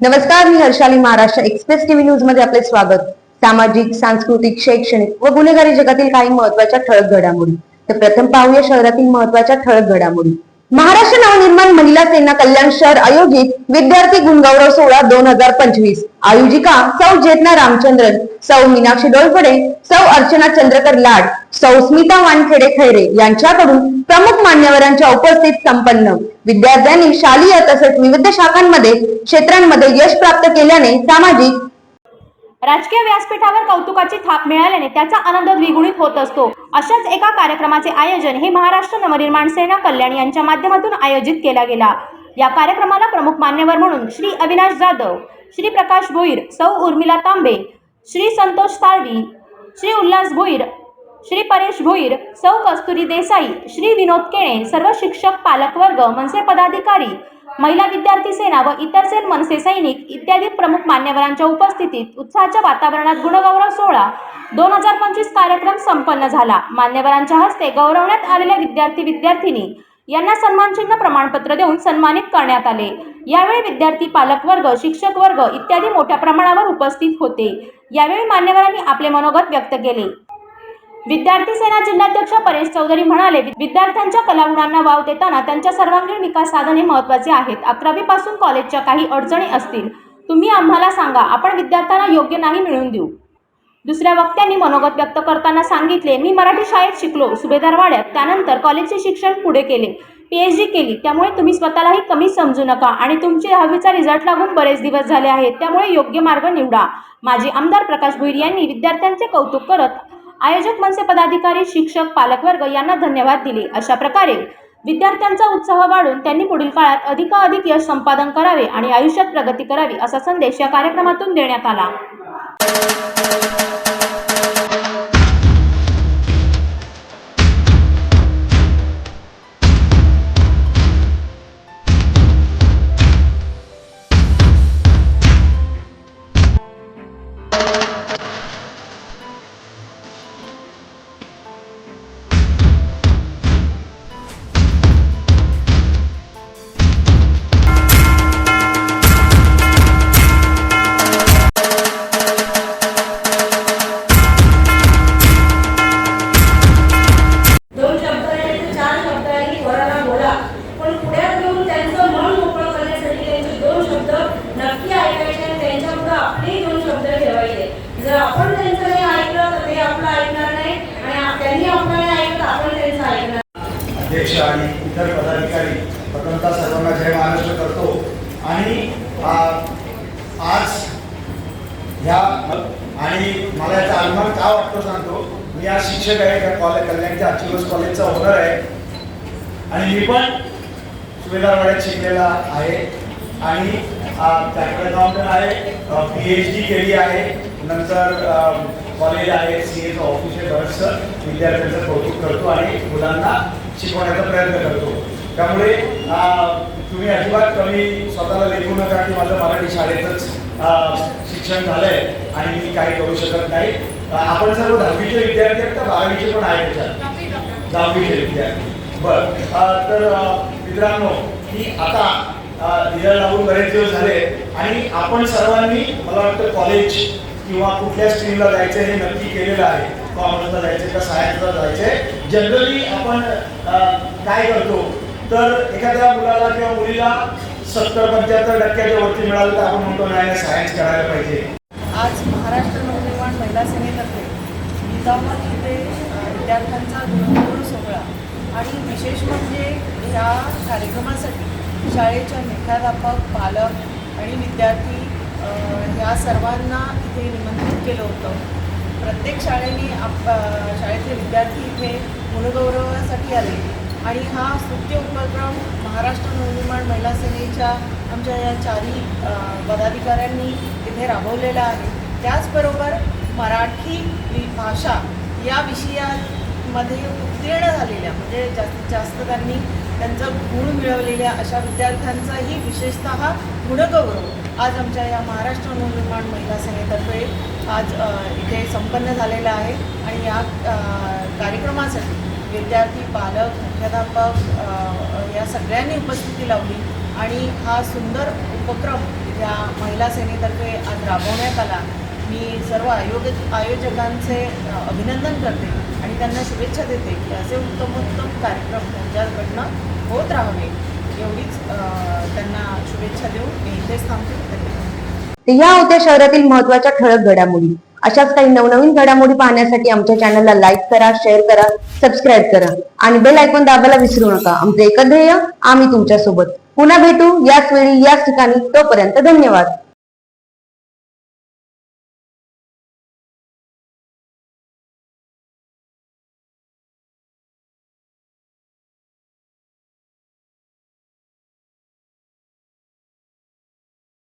नमस्कार मी Harshali Maharashtra express TV न्यूजमध्ये आपले स्वागत. सामाजिक सांस्कृतिक शैक्षणिक व गुन्हेगारी जगातील काही महत्त्वाच्या ठळक घडामोडी. तर प्रथम पाहूया शहरातील महत्त्वाच्या ठळक घडामोडी. महाराष्ट्र नवनिर्माण महिला सेना कल्याण शहर आयोजित विद्यार्थी गुणगौरव सोहळा दोन हजार पंचवीस. आयोजिका सौ चेतना रामचंद्रन सौ मीनाक्षी डोलफडे सौ अर्चना चंद्रकर लाड सौ स्मिता वानखेडे खैरे यांच्याकडून प्रमुख मान्यवरांच्या उपस्थित संपन्न. विद्यार्थ्यांनी शालेय तसेच विविध शाखांमध्ये क्षेत्रांमध्ये यश प्राप्त केल्याने सामाजिक राजकीय व्यासपीठावर कौतुकाची थाप मिळाल्याने त्याचा आनंद द्विगुणित होत असतो. अशाच एका कार्यक्रमाचे आयोजन हे महाराष्ट्र नवनिर्माण सेना कल्याण यांच्या माध्यमातून आयोजित केला गेला. या कार्यक्रमाला प्रमुख मान्यवर म्हणून श्री अविनाश जाधव श्री प्रकाश भोईर सौ उर्मिला तांबे श्री संतोष साळवी श्री उल्हास भोईर श्री परेश भोईर सौ कस्तुरी देसाई श्री विनोद केणे सर्व शिक्षक पालकवर्ग मनसे पदाधिकारी महिला विद्यार्थी सेना व इतर सेन मनसे सैनिक इत्यादी प्रमुख मान्यवरांच्या उपस्थितीत उत्साहाच्या वातावरणात गुणगौरव सोहळा दोन हजार पंचवीस कार्यक्रम संपन्न झाला. मान्यवरांच्या हस्ते गौरवण्यात आलेल्या विद्यार्थी विद्यार्थिनी यांना सन्मानचिन्ह प्रमाणपत्र देऊन सन्मानित करण्यात आले. यावेळी विद्यार्थी पालकवर्ग शिक्षक वर्ग इत्यादी मोठ्या प्रमाणावर उपस्थित होते. यावेळी मान्यवरांनी आपले मनोगत व्यक्त केले. विद्यार्थी सेना जिल्हाध्यक्ष परेश चौधरी म्हणाले विद्यार्थ्यांच्या कलागुणांना वाव देताना त्यांच्या सर्वांगीण विकास साधने महत्त्वाचे आहेत. अकरावी पासून कॉलेजच्या काही अडचणी असतील तुम्ही आम्हाला सांगा. आपण विद्यार्थ्यांना योग्य नाही मिळवून देऊ. दुसऱ्या वक्त्यांनी मनोगत व्यक्त करताना सांगितले मी मराठी शाळेत शिकलो. सुभेदारवाड्यात त्यानंतर कॉलेजचे शिक्षण पुढे केले. पी एच डी केली. त्यामुळे तुम्ही स्वतःलाही कमी समजू नका आणि तुमची दहावीचा रिझल्ट लागून बरेच दिवस झाले आहेत. त्यामुळे योग्य मार्ग निवडा. माजी आमदार प्रकाश भुईर यांनी विद्यार्थ्यांचे कौतुक करत आयोजक मनसे पदाधिकारी शिक्षक पालकवर्ग यांना धन्यवाद दिले. अशा प्रकारे विद्यार्थ्यांचा उत्साह वाढून त्यांनी पुढील काळात अधिकाधिक यश संपादन करावे आणि आयुष्यात प्रगती करावी असा संदेश या कार्यक्रमातून देण्यात आला. शब्द ठेवायचे. जर आपण त्यांचं नाही ऐकलं तर ते आपलं ऐकणार नाही आणि त्यांनी आपलं नाही ऐकलं तर आपण त्यांचं ऐकणार अध्यक्ष आणि इतर पदाधिकारी प्रथमतः सर्वांना जय महाराष्ट्र करतो. आणि आज ह्या आणि मला याचा अभिमान का वाटतो सांगतो? मी आज शिक्षक आहे त्या कॉलेज कल्याणच्या अचिवस कॉलेजचा ओनर आहे. आणि मी पण सुभेदारवाड्यात शिकलेला आहे. आणि चार्टर्ड अकाउंटंट आहे. पी एच डी केली आहे. नंतर कॉलेज आहे. सी एच ऑफिशियल बरंचसं. विद्यार्थ्यांचं कौतुक करतो आणि मुलांना शिकवण्याचा प्रयत्न करतो. त्यामुळे तुम्ही अजिबात कमी स्वतःला लेखू नका की माझं मराठी शाळेतच शिक्षण झालंय आणि मी काही करू शकत नाही. आपण सर्व दहावीचे विद्यार्थी आहेत का? बारावीचे पण आहेत त्याच्यात. दहावीचे विद्यार्थी. बर. तर मित्रांनो की आता रिझल्ट लागून बरेच दिवस झाले. आणि आपण सर्वांनी मला वाटतं कॉलेज किंवा कुठल्या स्ट्रीमला जायचं हे नक्की केलेलं आहे. कॉमर्सला जायचं का सायन्सला जायचंय जनरली आपण काय करतो तर एखाद्या मुलाला किंवा मुलीला सत्तर पंच्याहत्तर टक्क्याच्या वरती मिळालं तर आपण म्हणतो नाही सायन्स करायला पाहिजे. आज महाराष्ट्र नवनिर्माण महिला सेनेतर्फे जिजाऊला इथे विद्यार्थ्यांचा गुणगौरव सोहळा. आणि विशेष म्हणजे या कार्यक्रमासाठी शाळेच्या मुख्याध्यापक पालक आणि विद्यार्थी ह्या सर्वांना इथे निमंत्रित केलं होतं. प्रत्येक शाळेने आप शाळेतले विद्यार्थी इथे गुणगौरवासाठी आले. आणि हा स्तुत्य उपक्रम महाराष्ट्र नवनिर्माण महिला सेनेच्या आमच्या या चारही पदाधिकाऱ्यांनी इथे राबवलेला आहे. त्याचबरोबर मराठी भाषा या विषयामध्ये उत्तीर्ण झालेल्या म्हणजे जास्तीत जास्त त्यांनी त्यांचा गुण मिळवलेल्या अशा विद्यार्थ्यांचाही विशेषतः गुणगौरव आज आमच्या या महाराष्ट्र नवनिर्माण महिला सेनेतर्फे आज इथे संपन्न झालेला आहे. आणि या कार्यक्रमासाठी विद्यार्थी पालक मुख्याध्यापक या सगळ्यांनी उपस्थिती लावली. आणि हा सुंदर उपक्रम या महिला सेनेतर्फे आज राबवण्यात आला. मी सर्व आयोग आयोजकांचे अभिनंदन करते. आणि त्यांना शुभेच्छा देते की असे उत्तमोत्तम कार्यक्रम त्यांच्याकडनं होत राहावे. एवढीच त्यांना शुभेच्छा देऊन इथेच थांबते. या होत्या शहरातील महत्त्वाच्या ठळक घडामोडी. अशाच काही नवनवीन घडामोडी पाहण्यासाठी आमच्या चॅनलला लाईक करा शेअर करा सबस्क्राईब करा आणि बेल ऐकून दाबायला विसरू नका. आमचं एकच ध्येय आम्ही तुमच्यासोबत पुन्हा भेटू याच वेळी याच ठिकाणी. तोपर्यंत धन्यवाद.